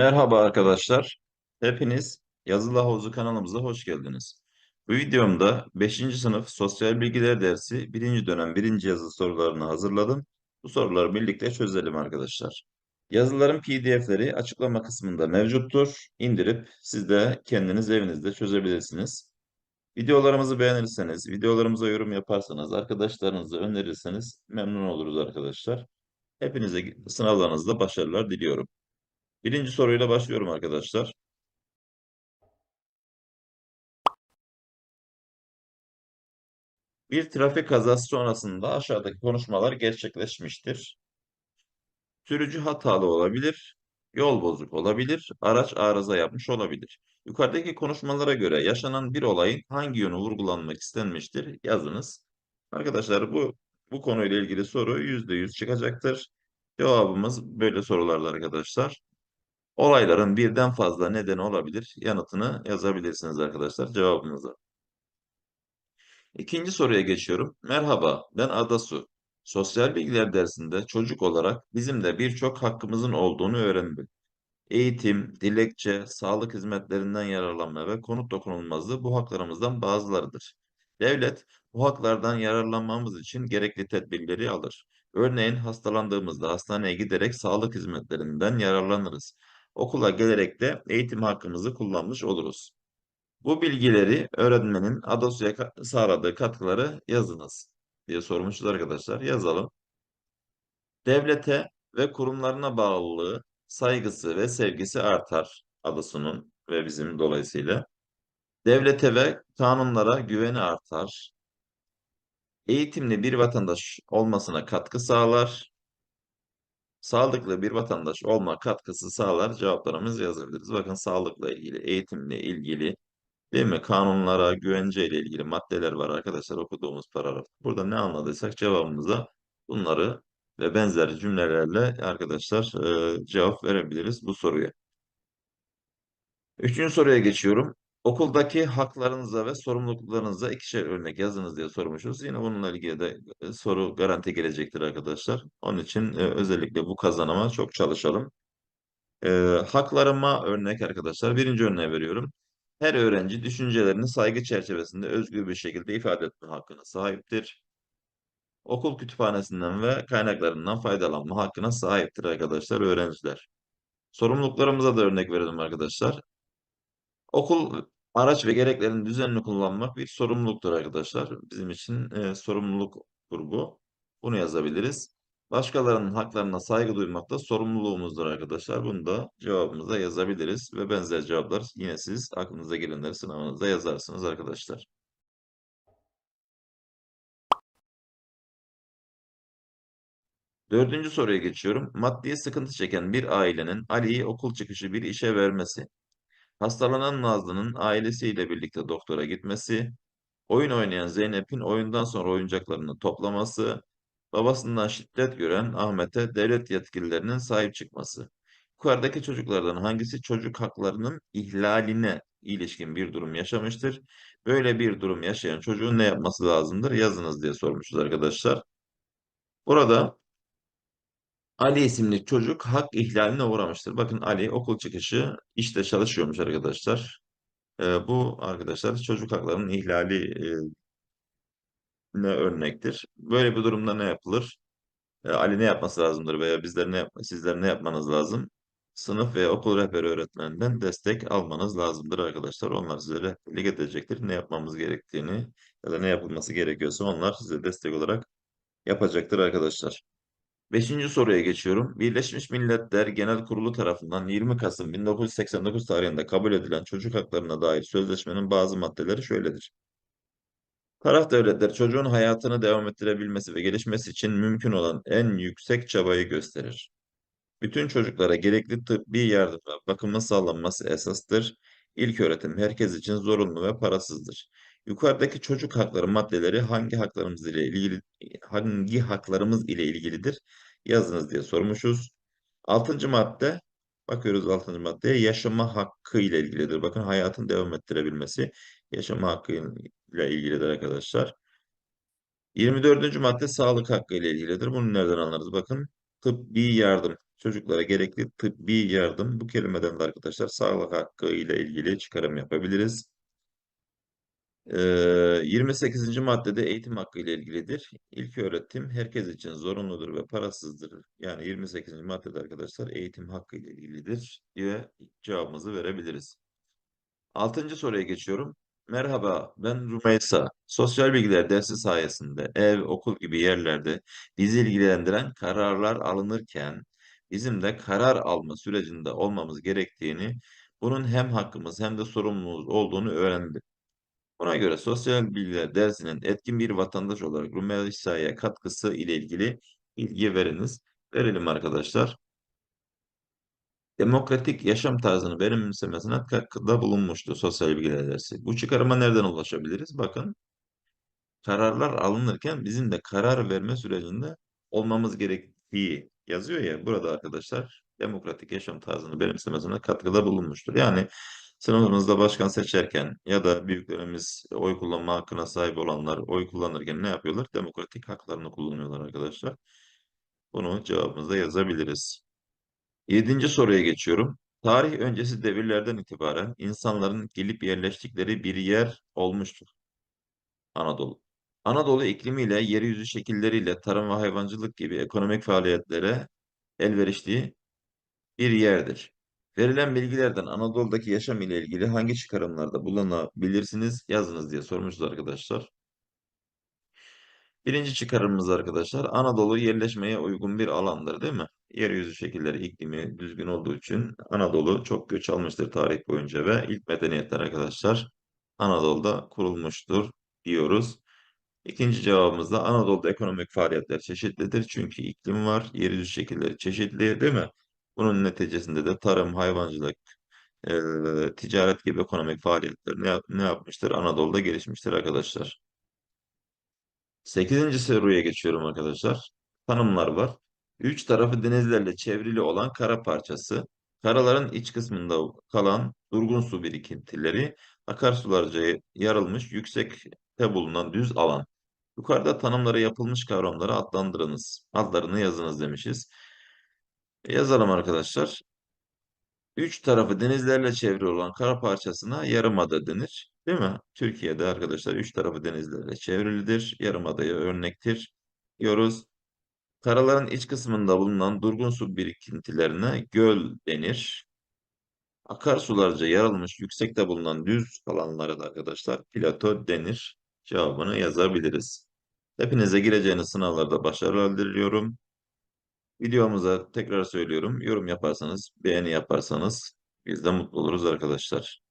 Merhaba arkadaşlar. Hepiniz Yazılı Havuzu kanalımıza hoş geldiniz. Bu videomda 5. sınıf Sosyal Bilgiler dersi 1. dönem 1. yazı sorularını hazırladım. Bu soruları birlikte çözelim arkadaşlar. Yazıların PDF'leri açıklama kısmında mevcuttur. İndirip siz de kendiniz evinizde çözebilirsiniz. Videolarımızı beğenirseniz, videolarımıza yorum yaparsanız, arkadaşlarınıza önerirseniz memnun oluruz arkadaşlar. Hepinize sınavlarınızda başarılar diliyorum. Birinci soruyla başlıyorum arkadaşlar. Bir trafik kazası sonrasında aşağıdaki konuşmalar gerçekleşmiştir. Sürücü hatalı olabilir, yol bozuk olabilir, araç arıza yapmış olabilir. Yukarıdaki konuşmalara göre yaşanan bir olayın hangi yönü vurgulanmak istenmiştir? Yazınız. Arkadaşlar bu bu konuyla ilgili soru %100 çıkacaktır. Cevabımız böyle sorularla arkadaşlar. Olayların birden fazla nedeni olabilir. Yanıtını yazabilirsiniz arkadaşlar cevabınıza. İkinci soruya geçiyorum. Merhaba, ben Adasu. Sosyal bilgiler dersinde çocuk olarak bizim de birçok hakkımızın olduğunu öğrendim. Eğitim, dilekçe, sağlık hizmetlerinden yararlanma ve konut dokunulmazlığı bu haklarımızdan bazılarıdır. Devlet bu haklardan yararlanmamız için gerekli tedbirleri alır. Örneğin hastalandığımızda hastaneye giderek sağlık hizmetlerinden yararlanırız. Okula gelerek de eğitim hakkımızı kullanmış oluruz. Bu bilgileri öğretmenin ADOS'ya sağladığı katkıları yazınız diye sormuşuz arkadaşlar. Yazalım. Devlete ve kurumlarına bağlılığı, saygısı ve sevgisi artar ADOS'unun ve bizim dolayısıyla. Devlete ve kanunlara güveni artar. Eğitimli bir vatandaş olmasına katkı sağlar. Sağlıklı bir vatandaş olma katkısı sağlar. Cevaplarımızı yazabiliriz. Bakın sağlıkla ilgili, eğitimle ilgili, Değil mi? Kanunlara, güvence ile ilgili maddeler var arkadaşlar okuduğumuz paragraf. Burada ne anladıysak cevabımıza bunları ve benzer cümlelerle arkadaşlar e, cevap verebiliriz bu soruya. Üçüncü soruya geçiyorum. Okuldaki haklarınıza ve sorumluluklarınıza ikişer örnek yazınız diye sormuşuz. Yine bununla ilgili de e, soru garanti gelecektir arkadaşlar. Onun için e, özellikle bu kazanıma çok çalışalım. E, haklarıma örnek arkadaşlar. Birinci örneği veriyorum. Her öğrenci düşüncelerini saygı çerçevesinde özgür bir şekilde ifade etme hakkına sahiptir. Okul kütüphanesinden ve kaynaklarından faydalanma hakkına sahiptir arkadaşlar öğrenciler. Sorumluluklarımıza da örnek verelim arkadaşlar. Okul araç ve gereklerini düzenli kullanmak bir sorumluluktur arkadaşlar. Bizim için e, sorumluluk grubu. Bunu yazabiliriz. Başkalarının haklarına saygı duymak da sorumluluğumuzdur arkadaşlar. Bunu da cevabımıza yazabiliriz ve benzer cevaplar yine siz aklınıza gelenleri sınavınızda yazarsınız arkadaşlar. Dördüncü soruya geçiyorum. Maddi sıkıntı çeken bir ailenin Ali'yi okul çıkışı bir işe vermesi, hastalanan Nazlı'nın ailesiyle birlikte doktora gitmesi, oyun oynayan Zeynep'in oyundan sonra oyuncaklarını toplaması, babasından şiddet gören Ahmet'e devlet yetkililerinin sahip çıkması. Yukarıdaki çocuklardan hangisi çocuk haklarının ihlaline ilişkin bir durum yaşamıştır? Böyle bir durum yaşayan çocuğun ne yapması lazımdır? Yazınız diye sormuşuz arkadaşlar. Burada Ali isimli çocuk hak ihlaline uğramıştır. Bakın Ali okul çıkışı işte çalışıyormuş arkadaşlar. Ee, bu arkadaşlar çocuk haklarının ihlali e, ne örnektir. Böyle bir durumda ne yapılır? E, Ali ne yapması lazımdır veya bizler ne sizler ne yapmanız lazım? Sınıf veya okul rehberi öğretmeninden destek almanız lazımdır arkadaşlar. Onlar size rehberlik edecektir. Ne yapmamız gerektiğini ya da ne yapılması gerekiyorsa onlar size destek olarak yapacaktır arkadaşlar. Beşinci soruya geçiyorum. Birleşmiş Milletler Genel Kurulu tarafından 20 Kasım 1989 tarihinde kabul edilen çocuk haklarına dair sözleşmenin bazı maddeleri şöyledir. Taraf devletler çocuğun hayatını devam ettirebilmesi ve gelişmesi için mümkün olan en yüksek çabayı gösterir. Bütün çocuklara gerekli tıbbi yardım ve bakımın sağlanması esastır. İlk öğretim herkes için zorunlu ve parasızdır. Yukarıdaki çocuk hakları maddeleri hangi haklarımız ile ilgili hangi haklarımız ile ilgilidir? Yazınız diye sormuşuz. Altıncı madde bakıyoruz altıncı maddeye yaşama hakkı ile ilgilidir. Bakın hayatın devam ettirebilmesi yaşama hakkı ile ilgilidir arkadaşlar. 24. madde sağlık hakkı ile ilgilidir. Bunu nereden anlarız? Bakın tıbbi yardım çocuklara gerekli tıbbi yardım. Bu kelimeden de arkadaşlar sağlık hakkı ile ilgili çıkarım yapabiliriz. Ee, 28. maddede eğitim hakkı ile ilgilidir. İlk öğretim herkes için zorunludur ve parasızdır. Yani 28. maddede arkadaşlar eğitim hakkı ile ilgilidir diye cevabımızı verebiliriz. Altıncı soruya geçiyorum. Merhaba, ben Rümeysa. Sosyal bilgiler dersi sayesinde ev, okul gibi yerlerde bizi ilgilendiren kararlar alınırken bizim de karar alma sürecinde olmamız gerektiğini, bunun hem hakkımız hem de sorumluluğumuz olduğunu öğrendim. Buna göre sosyal bilgiler dersinin etkin bir vatandaş olarak Rümeysa'ya katkısı ile ilgili bilgi veriniz. Verelim arkadaşlar. Demokratik yaşam tarzını benimsemesine katkıda bulunmuştu sosyal bilgiler dersi. Bu çıkarıma nereden ulaşabiliriz? Bakın kararlar alınırken bizim de karar verme sürecinde olmamız gerektiği yazıyor ya burada arkadaşlar demokratik yaşam tarzını benimsemesine katkıda bulunmuştur. Yani sınıfımızda başkan seçerken ya da büyüklerimiz oy kullanma hakkına sahip olanlar oy kullanırken ne yapıyorlar? Demokratik haklarını kullanıyorlar arkadaşlar. Bunu cevabımızda yazabiliriz. Yedinci soruya geçiyorum. Tarih öncesi devirlerden itibaren insanların gelip yerleştikleri bir yer olmuştur. Anadolu. Anadolu iklimiyle, yeryüzü şekilleriyle tarım ve hayvancılık gibi ekonomik faaliyetlere elverişli bir yerdir. Verilen bilgilerden Anadolu'daki yaşam ile ilgili hangi çıkarımlarda bulunabilirsiniz? Yazınız diye sormuşuz arkadaşlar. Birinci çıkarımımız arkadaşlar Anadolu yerleşmeye uygun bir alandır değil mi? Yeryüzü şekilleri, iklimi düzgün olduğu için Anadolu çok göç almıştır tarih boyunca ve ilk medeniyetler arkadaşlar Anadolu'da kurulmuştur diyoruz. İkinci cevabımız da Anadolu'da ekonomik faaliyetler çeşitlidir. Çünkü iklim var, yeryüzü şekilleri çeşitli değil mi? Bunun neticesinde de tarım, hayvancılık, e, ticaret gibi ekonomik faaliyetler ne, ne yapmıştır? Anadolu'da gelişmiştir arkadaşlar. Sekizinci soruya geçiyorum arkadaşlar. Tanımlar var. Üç tarafı denizlerle çevrili olan kara parçası, karaların iç kısmında kalan durgun su birikintileri, akarsularca yarılmış yüksekte bulunan düz alan. Yukarıda tanımlara yapılmış kavramları adlandırınız. Adlarını yazınız demişiz. E, yazalım arkadaşlar. Üç tarafı denizlerle çevrili olan kara parçasına yarımada denir. Değil mi? Türkiye'de arkadaşlar üç tarafı denizlerle çevrilidir. Yarımadaya örnektir diyoruz. Karaların iç kısmında bulunan durgun su birikintilerine göl denir. Akarsularca yarılmış yüksekte bulunan düz alanlara da arkadaşlar plato denir. Cevabını yazabiliriz. Hepinize gireceğiniz sınavlarda başarılar diliyorum. Videomuza tekrar söylüyorum. Yorum yaparsanız, beğeni yaparsanız biz de mutlu oluruz arkadaşlar.